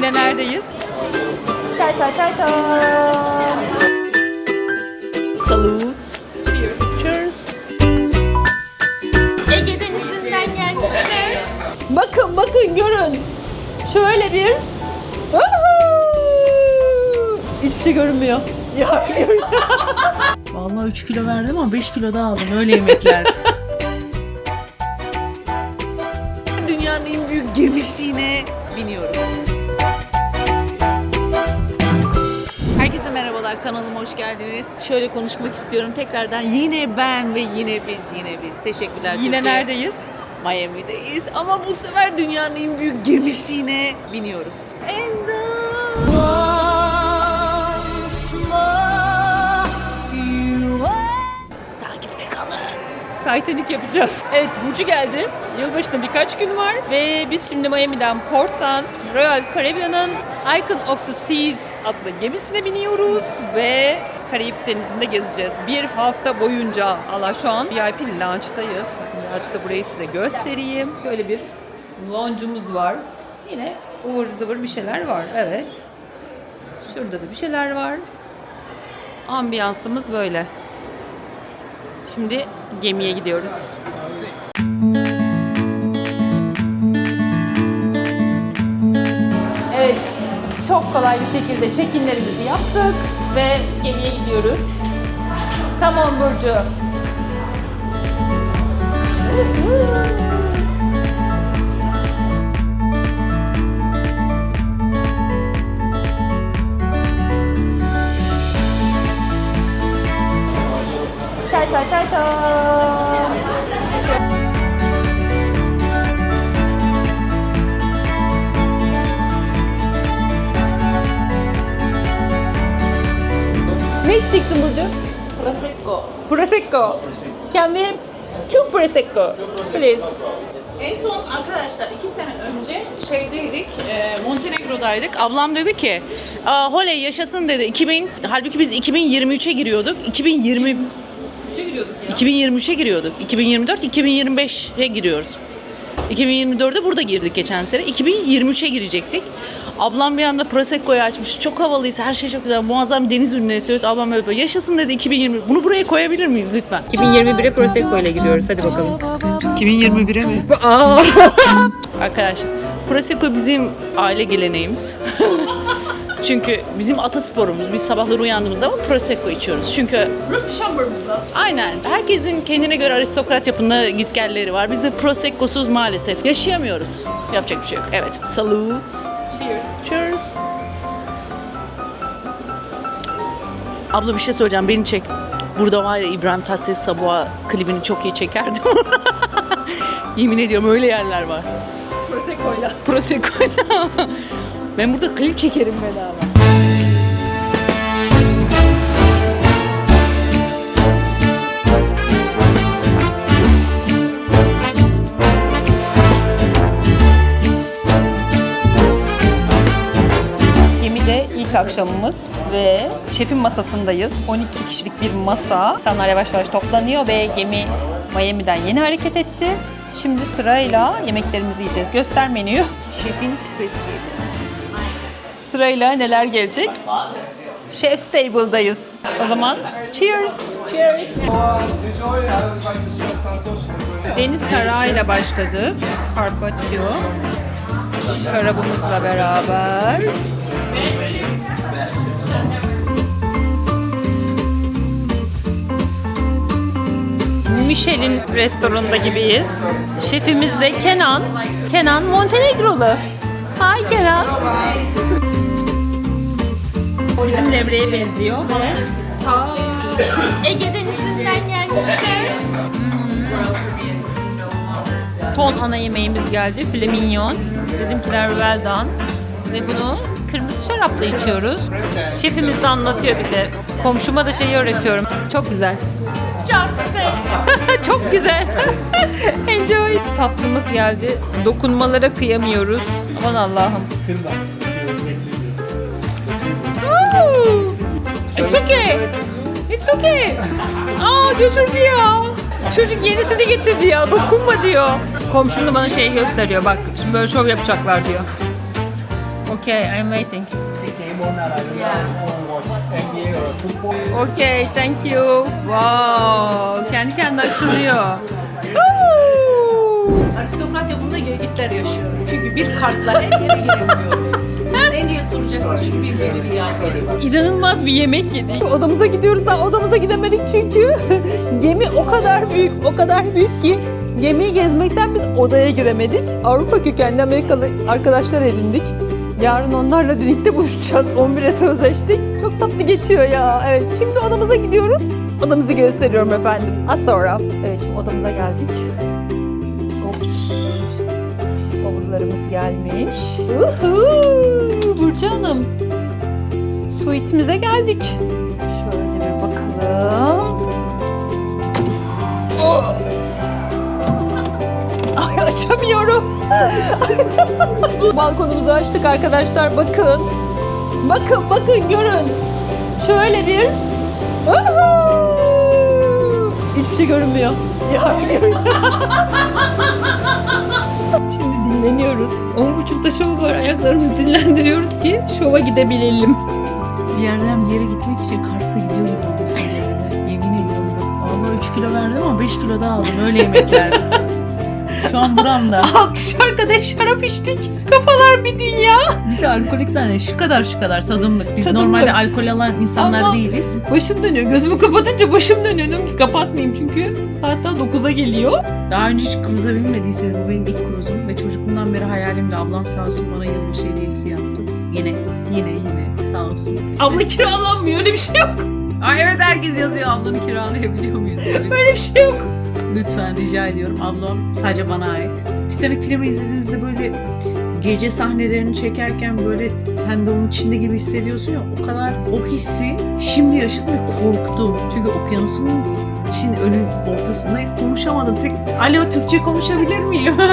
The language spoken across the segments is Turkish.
Yine neredeyiz? Çay çay çay çay. Salut. Cheers. Cheers. Ege Denizi'nden gelmişler. Bakın bakın görün. Şöyle bir! Hiçbir şey görünmüyor. Ya, Vallahi 3 kilo verdim ama 5 kilo daha aldım öyle yemekler. Dünyanın en büyük gemisine biniyoruz. Herkese merhabalar kanalıma hoş geldiniz. Şöyle konuşmak istiyorum tekrardan. Yine ben ve yine biz yine biz. Teşekkürler Yine Türkiye. neredeyiz? Miami'deyiz ama bu sefer dünyanın en büyük gemisine biniyoruz. Takipte kalın. Titanic yapacağız. Evet Burcu geldi. Yılbaşında birkaç gün var ve biz şimdi Miami'den Port'tan Royal Caribbean'ın Icon of the Seas adlı gemisine biniyoruz ve Karayip Denizi'nde gezeceğiz. Bir hafta boyunca. Allah şu an VIP launch'tayız. Birazcık da burayı size göstereyim. Böyle bir lounge'umuz var. Yine ıvır zıvır bir şeyler var. Evet. Şurada da bir şeyler var. Ambiyansımız böyle. Şimdi gemiye gidiyoruz. Çok kolay bir şekilde check-inlerimizi yaptık ve gemiye gidiyoruz. Tamam Burcu. Prosecco. Prosecco. Can we have two Prosecco, please? En son arkadaşlar iki sene önce şeydeydik, e, Montenegro'daydık. Ablam dedi ki, Aa, Holey yaşasın dedi. 2000, halbuki biz 2023'e giriyorduk. 2020 Çeviriyorduk ya. 2023'e giriyorduk. 2024, 2025'e giriyoruz. 2024'de burada girdik geçen sene. 2023'e girecektik. Ablam bir anda Prosecco'yu açmış. Çok havalıyız. Her şey çok güzel. Muazzam bir deniz ürünleri yaşıyoruz. Ablam böyle böyle, yaşasın dedi 2020. Bunu buraya koyabilir miyiz lütfen? 2021'e Prosecco ile gidiyoruz. Hadi bakalım. 2021'e mi? Aa. Arkadaşlar Prosecco bizim aile geleneğimiz. Çünkü bizim atasporumuz. Biz sabahları uyandığımız zaman Prosecco içiyoruz. Çünkü Burası şambırımızda. aynen herkesin kendine göre aristokrat yapında gitgelleri var. Biz de Prosecco'suz maalesef yaşayamıyoruz. Yapacak bir şey yok. Evet. Salut. Cheers. Abla bir şey söyleyeceğim. Beni çek. Burada var ya İbrahim Tatlıses Sabuha klibini çok iyi çekerdim. Yemin ediyorum öyle yerler var. Prosecco ile. Prosecco'yla. ben burada klip çekerim bedava. İlk akşamımız ve şefin masasındayız. 12 kişilik bir masa. İnsanlar yavaş yavaş toplanıyor ve gemi Miami'den yeni hareket etti. Şimdi sırayla yemeklerimizi yiyeceğiz. Göster menüyü. Şefin spesiyeli. Sırayla neler gelecek? Chef's Table'dayız. O zaman cheers. Cheers. Deniz tarağıyla başladık. Carpaccio. Karabumuzla beraber. Michelin restoranında gibiyiz. Şefimiz de Kenan. Kenan Montenegrolu. Hi Kenan. Bizim levreye benziyor ve Ege Denizi'nden gelmişler. Ton ana yemeğimiz geldi. Filet mignon. Bizimkiler well done. Ve bunu kırmızı şarapla içiyoruz. Şefimiz de anlatıyor bize. Komşuma da şeyi öğretiyorum. Çok güzel. Çok güzel. Çok güzel. Enjoy. Tatlımız geldi. Dokunmalara kıyamıyoruz. Aman Allah'ım. Ooh. It's okay. It's okay. Aa götürdü ya. Çocuk yenisini getirdi ya. Dokunma diyor. Komşum da bana şey gösteriyor. Bak şimdi böyle şov yapacaklar diyor. Okay, I'm waiting. Yeah. Okay, thank you. Wow, kendi kendine açılıyor. Woo! Aristokrat yapımında gelgitler yaşıyor. Çünkü bir kartla her yere giremiyor. ne diye soracaksın çünkü bir belli bir yer İnanılmaz bir yemek yedik. Odamıza gidiyoruz da odamıza gidemedik çünkü gemi o kadar büyük, o kadar büyük ki gemiyi gezmekten biz odaya giremedik. Avrupa kökenli Amerikalı arkadaşlar edindik. Yarın onlarla Drink'te buluşacağız. 11'e sözleştik. Çok tatlı geçiyor ya. Evet şimdi odamıza gidiyoruz. Odamızı gösteriyorum efendim. Az sonra. Evet şimdi odamıza geldik. Ops. Bavullarımız gelmiş. Uhu! Burcu Hanım. Suite'imize geldik. Şöyle bir bakalım. Açamıyorum. Balkonumuzu açtık arkadaşlar bakın. Bakın bakın görün. Şöyle bir. Hiçbir şey görünmüyor. Ya. Şimdi dinleniyoruz. On buçukta şov var. Ayaklarımızı dinlendiriyoruz ki şova gidebilelim. Bir yerden bir yere gitmek için Kars'a gidiyor gibi. Yemin ediyorum. Vallahi 3 kilo verdim ama 5 kilo daha aldım. Öyle yemekler. Şu an buramda. Alkış arkadaş şarap içtik. Kafalar bir dünya. Biz alkolik zannediyoruz. Şu kadar şu kadar tadımlık. Biz Tadımlık. normalde alkol alan insanlar Ama- değiliz. Başım dönüyor. Gözümü kapatınca başım dönüyor. Diyorum ki kapatmayayım çünkü saat daha 9'a geliyor. Daha önce hiç cruise'a binmediyseniz bu benim ilk cruise'um ve çocukluğumdan beri hayalimdi. Ablam sağ olsun bana yılbaşı hediyesi yaptı. Yine, yine, yine sağ olsun. Abla kiralanmıyor. Öyle bir şey yok. Ay evet herkes yazıyor ablanı kiralayabiliyor muyuz? diye. Öyle bir şey yok. Lütfen rica ediyorum. Ablam sadece bana ait. Titanic filmi izlediğinizde böyle gece sahnelerini çekerken böyle sen de onun içinde gibi hissediyorsun ya o kadar o hissi şimdi yaşadım korktum. Çünkü okyanusun için önün ortasında konuşamadım. Tek alo Türkçe konuşabilir miyim?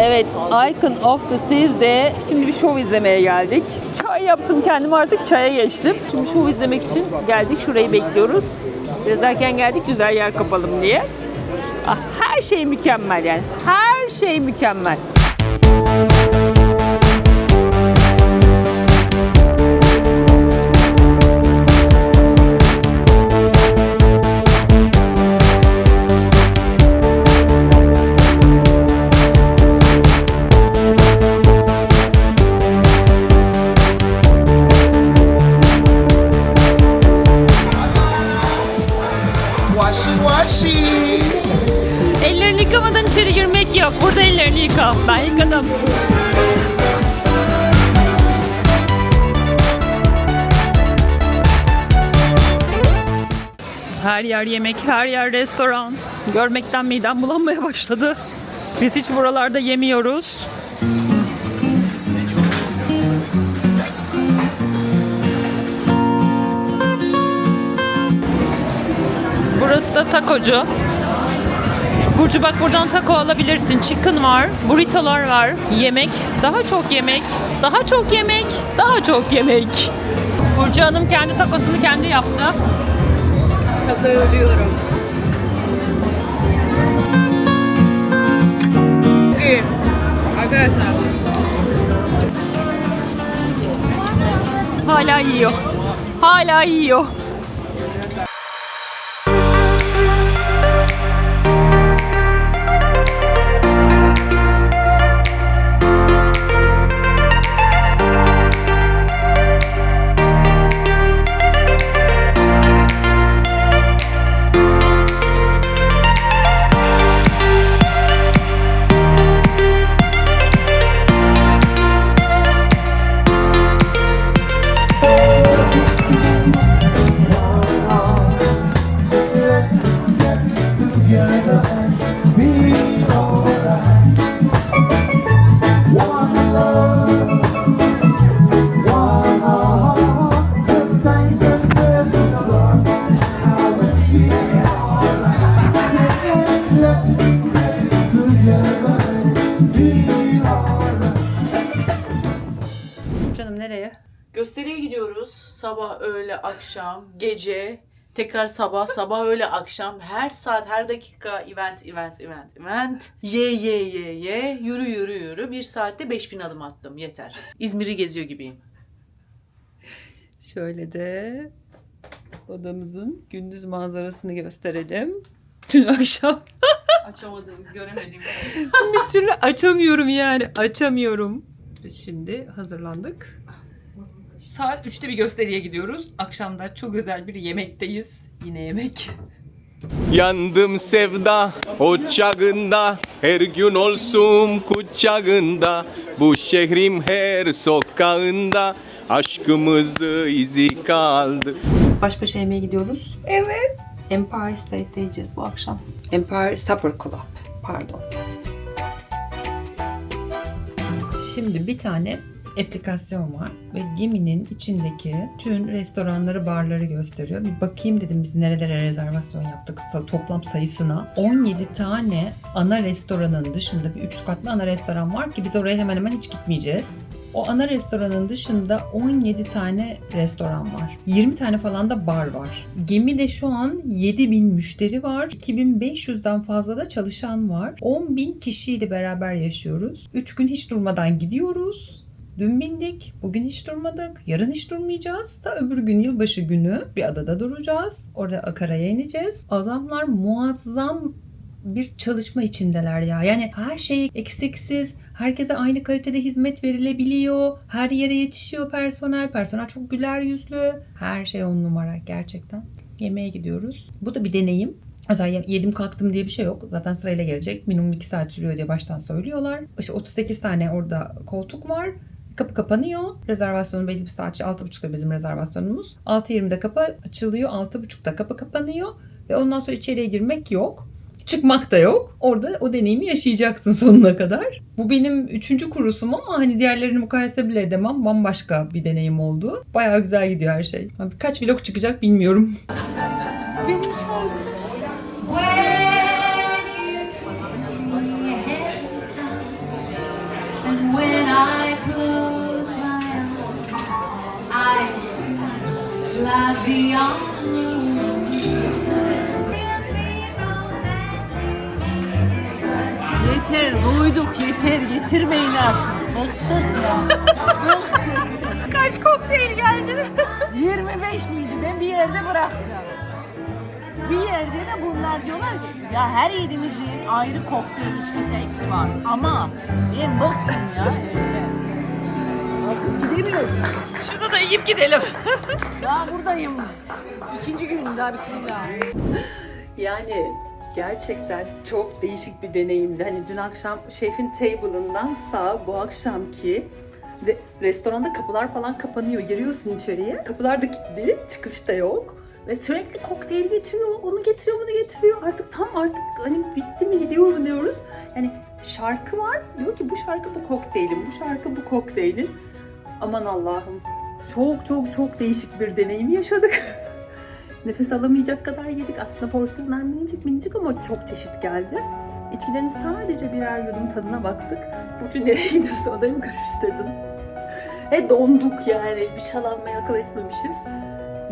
Evet, Icon of the Seas'de şimdi bir şov izlemeye geldik. Çay yaptım kendim artık çaya geçtim. Şimdi şov izlemek için geldik. Şurayı bekliyoruz. Biraz erken geldik güzel yer kapalım diye. Her şey mükemmel yani. Her şey mükemmel. Washi washi. Ellerini yıkamadan içeri girmek yok. Burada ellerini yıka. Ben yıkadım. Her yer yemek, her yer restoran. Görmekten midem bulanmaya başladı. Biz hiç buralarda yemiyoruz. Burası da takocu. Burcu bak buradan taco alabilirsin. Chicken var, burritolar var. Yemek, daha çok yemek, daha çok yemek, daha çok yemek. Burcu Hanım kendi takosunu kendi yaptı. Kaka ölüyorum. İyi. Arkadaşlar. Hala yiyor. Hala yiyor. Gösteriye gidiyoruz. Sabah, öğle, akşam, gece. Tekrar sabah, sabah öyle akşam. Her saat, her dakika event, event, event, event. Ye, ye, ye, ye. Yürü, yürü, yürü. Bir saatte 5000 adım attım. Yeter. İzmir'i geziyor gibiyim. Şöyle de odamızın gündüz manzarasını gösterelim. Dün akşam Açamadım, göremedim. bir türlü açamıyorum yani. Açamıyorum. Biz şimdi hazırlandık. Saat 3'te bir gösteriye gidiyoruz. Akşamda çok özel bir yemekteyiz. Yine yemek. Yandım sevda ocağında Her gün olsun kucağında Bu şehrim her sokağında Aşkımızı izi kaldı Baş başa yemeğe gidiyoruz. Evet. Empire State'de yiyeceğiz bu akşam. Empire Supper Club. Pardon. Şimdi bir tane aplikasyon var ve geminin içindeki tüm restoranları, barları gösteriyor. Bir bakayım dedim biz nerelere rezervasyon yaptık toplam sayısına. 17 tane ana restoranın dışında bir üç katlı ana restoran var ki biz oraya hemen hemen hiç gitmeyeceğiz. O ana restoranın dışında 17 tane restoran var. 20 tane falan da bar var. Gemide şu an 7000 müşteri var. 2500'den fazla da çalışan var. 10.000 kişiyle beraber yaşıyoruz. 3 gün hiç durmadan gidiyoruz. Dün bindik, bugün hiç durmadık, yarın hiç durmayacağız da öbür gün yılbaşı günü bir adada duracağız. Orada Akara'ya ineceğiz. Adamlar muazzam bir çalışma içindeler ya. Yani her şey eksiksiz, herkese aynı kalitede hizmet verilebiliyor. Her yere yetişiyor personel. Personel çok güler yüzlü. Her şey on numara gerçekten. Yemeğe gidiyoruz. Bu da bir deneyim. Ye- yedim kalktım diye bir şey yok. Zaten sırayla gelecek. Minimum 2 saat sürüyor diye baştan söylüyorlar. İşte 38 tane orada koltuk var. Kapı kapanıyor. Rezervasyonu belli bir saat. 6.30'da bizim rezervasyonumuz. 6.20'de kapı açılıyor. 6.30'da kapı kapanıyor. Ve ondan sonra içeriye girmek yok. Çıkmak da yok. Orada o deneyimi yaşayacaksın sonuna kadar. Bu benim üçüncü kurusum ama hani diğerlerini mukayese bile edemem. Bambaşka bir deneyim oldu. Bayağı güzel gidiyor her şey. Kaç vlog çıkacak bilmiyorum. When I close Yeter, doyduk, yeter. Getirmeyin artık. Bıktık ya. Kaç kokteyl geldi? 25 miydi? Ben bir yerde bıraktım. Bir yerde de bunlar diyorlar ki ya her yediğimizin ayrı kokteyl içkisi eksi var. Ama ben bıktım ya. Neyse. Bakıp gidemiyorsun. Şurada da yiyip gidelim. Daha buradayım. İkinci gün daha bismillah. Yani gerçekten çok değişik bir deneyimdi. Hani dün akşam şefin table'ından sağ bu akşamki ve restoranda kapılar falan kapanıyor. Giriyorsun içeriye. Kapılar da kilitli. Çıkış da yok. Ve sürekli kokteyl getiriyor, onu getiriyor, bunu getiriyor. Artık tam artık hani bitti mi gidiyor mu diyoruz. Yani şarkı var. Diyor ki bu şarkı bu kokteylin, bu şarkı bu kokteylin. Aman Allah'ım. Çok çok çok değişik bir deneyim yaşadık. Nefes alamayacak kadar yedik. Aslında porsiyonlar minicik minicik ama çok çeşit geldi. İçkilerin sadece birer yudum tadına baktık. Burcu nereye gidiyorsun? Odayı mı karıştırdın? He donduk yani. Bir şalanmaya akıl etmemişiz.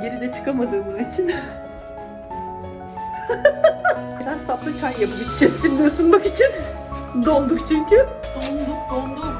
Geri de çıkamadığımız için. Biraz saplı çay yapıp içeceğiz şimdi ısınmak için. Donduk çünkü. Donduk donduk.